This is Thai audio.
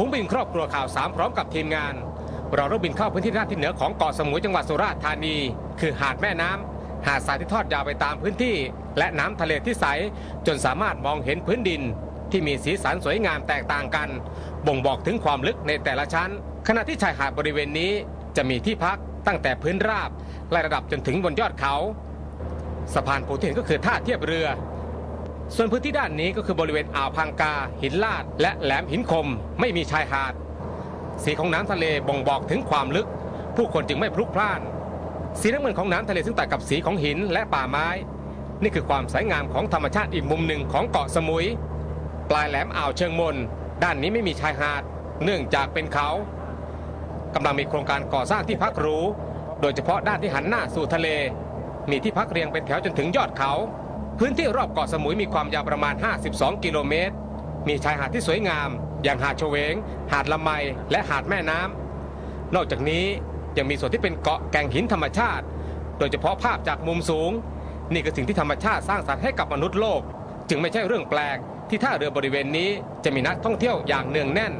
ฝูงบินครอบครัวข่าวสามพร้อมกับทีมงาน เราเริ่มบินเข้าพื้นที่ด้านที่เหนือของเกาะสมุยจังหวัดสุราษฎร์ธานี คือหาดแม่น้ำหาดทรายที่ทอดยาวไปตามพื้นที่ และน้ำทะเลที่ใส จนสามารถมองเห็นพื้นดิน ที่มีสีสันสวยงามแตกต่างกัน บ่งบอกถึงความลึกในแต่ละชั้น ขณะที่ชายหาดบริเวณนี้จะมีที่พักตั้งแต่พื้นราบไล่ระดับจนถึงบนยอดเขา สะพานปูที่เห็นก็คือท่าเทียบเรือ ส่วนพื้นที่ด้านนี้ก็คือบริเวณอ่าวพังกา หินลาด และแหลมหินคม ไม่มีชายหาด สีของน้ำทะเลบ่งบอกถึงความลึก ผู้คนจึงไม่พลุกพล่าน สีน้ำเงินของน้ำทะเลซึ่งตัดกับสีของหินและป่าไม้ นี่คือความสวยงามของธรรมชาติอีกมุมหนึ่งของเกาะสมุย ปลายแหลมอ่าวเชิงมน ด้านนี้ไม่มีชายหาด เนื่องจากเป็นเขากำลังมีโครงการก่อสร้างที่พักหรูโดยเฉพาะด้านที่หันหน้าสู่ทะเล มีที่พักเรียงเป็นแถวจนถึงยอดเขา พื้นที่รอบเกาะสมุยมีความยาวประมาณ 52 กิโลเมตร มีชายหาดที่สวยงาม อย่างหาดเฉวง หาดละไม และหาดแม่น้ำ นอกจากนี้ยังมีส่วนที่เป็นเกาะแก่งหินธรรมชาติ โดยเฉพาะภาพจากมุมสูง นี่คือสิ่งที่ธรรมชาติสร้างสรรค์ให้กับมนุษย์โลก จึงไม่ใช่เรื่องแปลกที่ท่าเรือบริเวณนี้จะมีนักท่องเที่ยวอย่างเนืองแน่น